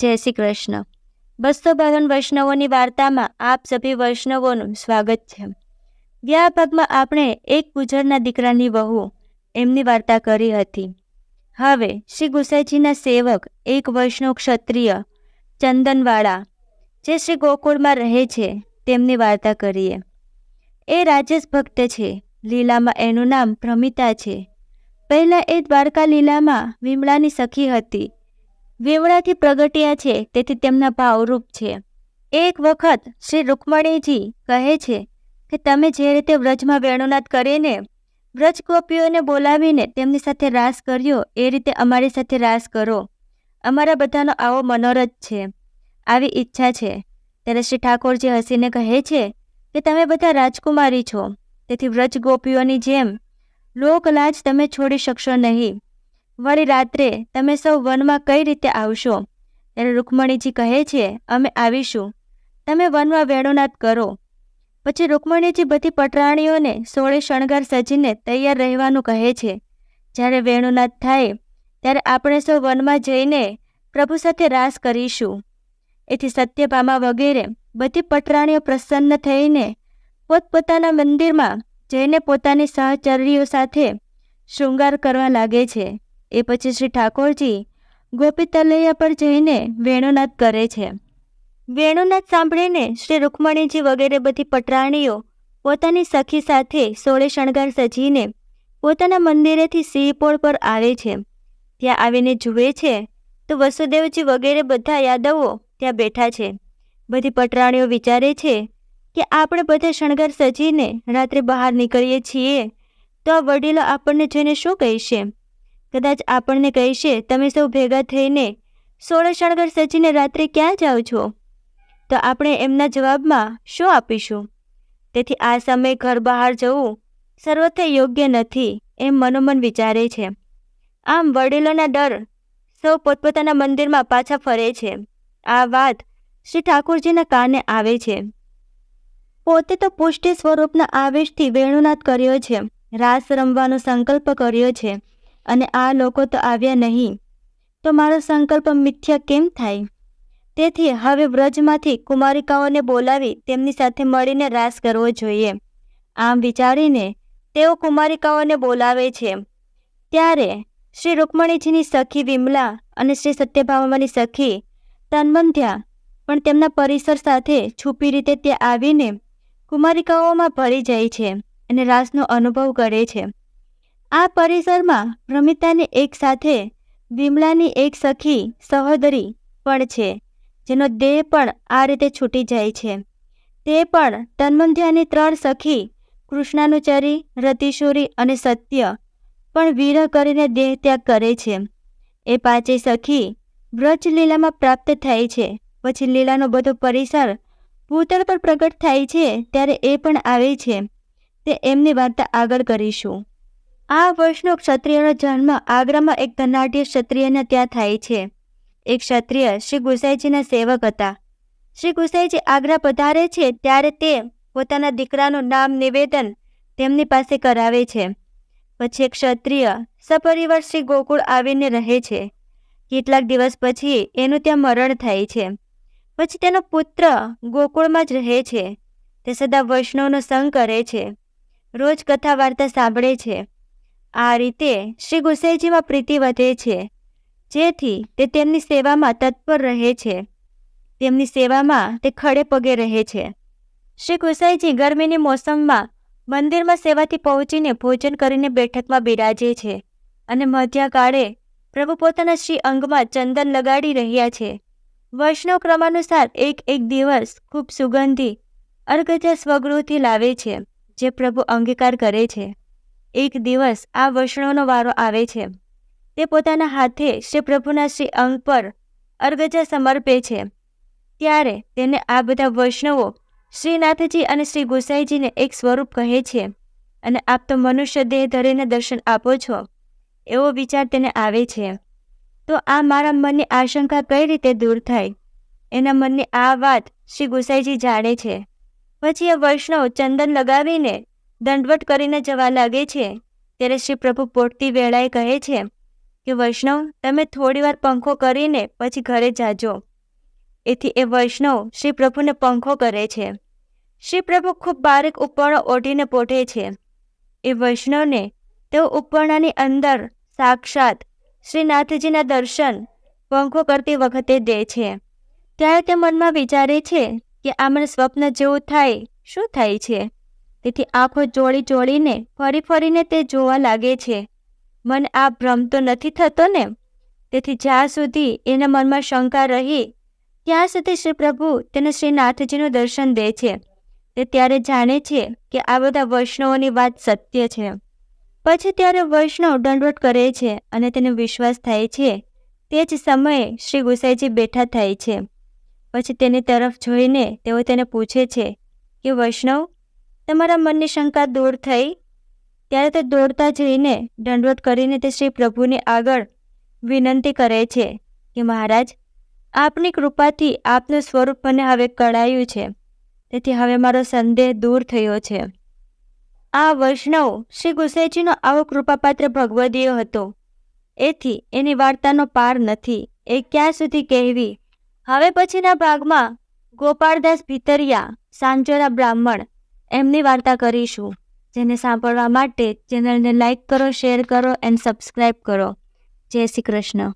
જય શ્રી કૃષ્ણ. બસો બાવન વૈષ્ણવોની વાર્તામાં આપ સભી વૈષ્ણવોનું સ્વાગત છે. ગયા ભાગમાં આપણે એક ગુજરના દીકરાની વહુ એમની વાર્તા કરી હતી. હવે શ્રી ગુસાઈજીના સેવક એક વૈષ્ણવ ક્ષત્રિય ચંદનવાળા જે શ્રી ગોકુળમાં રહે છે તેમની વાર્તા કરીએ. એ રાજેશ ભક્ત છે, લીલામાં એનું નામ પ્રમિતા છે. પહેલાં એ દ્વારકા લીલામાં વિમળાની સખી હતી. વિમળાથી પ્રગટ્યા છે, તેથી તેમના ભાવરૂપ છે. એક વખત શ્રી રૂકમણીજી કહે છે કે, તમે જે રીતે વ્રજમાં વેણુનાદ કરીને વ્રજ ગોપીઓને બોલાવીને તેમની સાથે રાસ કર્યો, એ રીતે અમારી સાથે રાસ કરો. અમારા બધાનો આવો મનોરથ છે. આવી ઈચ્છા છે. ત્યારે શ્રી ઠાકોરજી હસીને કહે છે કે, તમે બધા રાજકુમારી છો, તેથી વ્રજ ગોપીઓની જેમ લોકલાજ તમે છોડી શકશો નહીં. વળી રાત્રે તમે સૌ વનમાં કઈ રીતે આવશો? ત્યારે રૂકમણીજી કહે છે, અમે આવીશું. તમે વનમાં વેણુનાદ કરો. પછી રૂકમણીજી બધી પટરાણીઓને સોળે શણગાર સજીને તૈયાર રહેવાનું કહે છે. જ્યારે વેણુનાદ થાય, ત્યારે આપણે સૌ વનમાં જઈને પ્રભુ સાથે રાસ કરીશું. એથી સત્યભામા વગેરે બધી પટરાણીઓ પ્રસન્ન થઈને પોતપોતાના મંદિરમાં જઈને પોતાની સહચર્યીઓ સાથે શૃંગાર કરવા લાગે છે. એ પછી શ્રી ઠાકોરજી ગોપી તલૈયા પર જઈને વેણુનાદ કરે છે. વેણુનાદ સાંભળીને શ્રી રૂકમણીજી વગેરે બધી પટરાણીઓ પોતાની સખી સાથે સોળે શણગાર સજીને પોતાના મંદિરેથી સિંહપોળ પર આવે છે. ત્યાં આવીને જુએ છે તો વસુદેવજી વગેરે બધા યાદવો ત્યાં બેઠા છે. બધી પટરાણીઓ વિચારે છે કે આપણે બધા શણગાર સજીને રાત્રે બહાર નીકળીએ છીએ તો આ વડીલો આપણને જોઈને શું કહેશે? કદાચ આપણને કહેશે, તમે સૌ ભેગા થઈને સોળ શણગર સજીને રાત્રે ક્યાં જાઓ છો? તો આપણે એમના જવાબમાં શું આપીશું? તેથી આ સમયે ઘર બહાર જવું સર્વથે યોગ્ય નથી એમ મનોમન વિચારે છે. આમ વડીલોના ડર સૌ પોતપોતાના મંદિરમાં પાછા ફરે છે. આ વાત શ્રી ઠાકોરજીના કાને આવે છે. પોતે તો પુષ્ટિ સ્વરૂપના આવેશથી વેણુનાદ કર્યો છે, રાસ રમવાનો સંકલ્પ કર્યો છે. અને આ લોકો તો આવ્યા નહીં. તો મારો સંકલ્પ મિથ્યા કેમ થાય? તેથી હવે વ્રજમાંથી કુમારિકાઓને બોલાવી તેમની સાથે મળીને રાસ કરવો જોઈએ. આમ વિચારીને તેઓ કુમારિકાઓને બોલાવે છે. ત્યારે શ્રી રૂકમણીજીની સખી વિમલા અને શ્રી સત્યભામાની સખી તન્મંધ્યા પણ તેમના પરિસર સાથે છુપી રીતે ત્યાં આવીને કુમારિકાઓમાં ભળી જાય છે અને રાસનો અનુભવ કરે છે. આ પરિસરમાં પ્રમિતાની એક સાથે વિમલાની એક સખી સહોદરી પણ છે, જેનો દેહ પણ આ રીતે છૂટી જાય છે. તે પણ તન્મંધ્યાની ત્રણ સખી કૃષ્ણાનુચરી, રતિશુરી અને સત્ય પણ વિરહ કરીને દેહ ત્યાગ કરે છે. એ પાંચેય સખી વ્રજ લીલામાં પ્રાપ્ત થાય છે, પછી લીલાનો બધો પરિસર ભૂતળ પર પ્રગટ થાય છે, ત્યારે એ પણ આવે છે. તે એમની વાર્તા આગળ કરીશું. આ વર્ષનો ક્ષત્રિયનો જન્મ આગ્રામાં એક ધનાઢ્ય ક્ષત્રિયને ત્યાં થાય છે. એક ક્ષત્રિય શ્રી ગુસાઈજીના સેવક હતા. શ્રી ગુસાઈજી આગ્રા પધારે છે ત્યારે તે પોતાના દીકરાનું નામ નિવેદન તેમની પાસે કરાવે છે. પછી એક ક્ષત્રિય સપરિવાર શ્રી ગોકુળ આવીને રહે છે. કેટલાક દિવસ પછી એનું ત્યાં મરણ થાય છે. પછી તેનો પુત્ર ગોકુળમાં જ રહે છે. તે સદા વૈષ્ણવનો સંગ કરે છે. રોજ કથા વાર્તા સાંભળે છે. આ રીતે શ્રી ગુસાઈજીમાં પ્રીતિ વધે છે. જેથી તે તેમની સેવામાં તત્પર રહે છે. તેમની સેવામાં તે ખડે પગે રહે છે. શ્રી ગુસાઈજી ગરમીની મોસમમાં મંદિરમાં સેવાથી પહોંચીને ભોજન કરીને બેઠકમાં બિરાજે છે અને મધ્યકાળે પ્રભુ પોતાના શ્રી અંગમાં ચંદન લગાડી રહ્યા છે. વૈષ્ણવ ક્રમાનુસાર એક એક દિવસ ખૂબ સુગંધી અર્ગજા સ્વગૃહથી લાવે છે, જે પ્રભુ અંગીકાર કરે છે. એક દિવસ આ વૈષ્ણવનો વારો આવે છે. તે પોતાના હાથે શ્રી પ્રભુના શ્રી અંગ પર અર્ગજા સમર્પે છે. ત્યારે તેને આ બધા વૈષ્ણવો શ્રીનાથજી અને શ્રી ગુસાઈજીને એક સ્વરૂપ કહે છે. અને આપ તો મનુષ્ય દેહ ધરીને દર્શન આપો છો. એવો વિચાર તેને આવે છે. તો આ મારા મનની આશંકા કઈ રીતે દૂર થાય? એના મનની આ વાત શ્રી ગુસાઈજી જાણે છે. પછી એ વૈષ્ણવ ચંદન લગાવીને દંડવટ કરીને જવા લાગે છે. ત્યારે શ્રી પ્રભુ પોટતી વેળાએ કહે છે કે, વૈષ્ણવ, તમે થોડીવાર પંખો કરીને પછી ઘરે જાજો. એથી એ વૈષ્ણવ શ્રી પ્રભુને પંખો કરે છે. શ્રી પ્રભુ ખૂબ બારીક ઉપરણો ઓઢીને પોઢે છે. એ વૈષ્ણવને તેઓ ઉપરણાની અંદર સાક્ષાત શ્રીનાથજીના દર્શન પંખો કરતી વખતે દે છે. ત્યારે તે મનમાં વિચારે છે કે, આ મને સ્વપ્ન જેવું થાય, શું થાય છે? તેથી આંખો જોડી જોડીને ફરી ફરીને તે જોવા લાગે છે. મન આ ભ્રમ તો નથી થતો ને? તેથી જ્યાં સુધી એના મનમાં શંકા રહી, ત્યાં સુધી શ્રી પ્રભુ તેને શ્રીનાથજીનું દર્શન દે છે. તે ત્યારે જાણે છે કે આ બધા વૈષ્ણવોની વાત સત્ય છે. પછી ત્યારે વૈષ્ણવ દંડવટ કરે છે અને તેને વિશ્વાસ થાય છે. તે જ સમયે શ્રી ગુસાઈજી બેઠા થાય છે. પછી તેની તરફ જોઈને તેઓ તેને પૂછે છે કે વૈષ્ણવ તમારા મનની શંકા દૂર થઈ, ત્યારે તે દોડતા જઈને દંડવત કરીને તે શ્રી પ્રભુની આગળ વિનંતી કરે છે કે મહારાજ, આપની કૃપાથી આપનું સ્વરૂપ મને હવે કળાયું છે. તેથી હવે મારો સંદેહ દૂર થયો છે. આ વૈષ્ણવ શ્રી ગુસાઈજીનો આવો કૃપાપાત્ર ભગવદીય હતો. એથી એની વાર્તાનો પાર નથી. એ ક્યાં સુધી કહેવી? હવે પછીના ભાગમાં ગોપાળદાસ ભીતરિયા સાંજોરા બ્રાહ્મણ એમની વાર્તા કરીશું. જેને સાંભળવા માટે ચેનલને લાઈક કરો, શેર કરો, એન્ડ સબસ્ક્રાઈબ કરો. જય શ્રી કૃષ્ણ.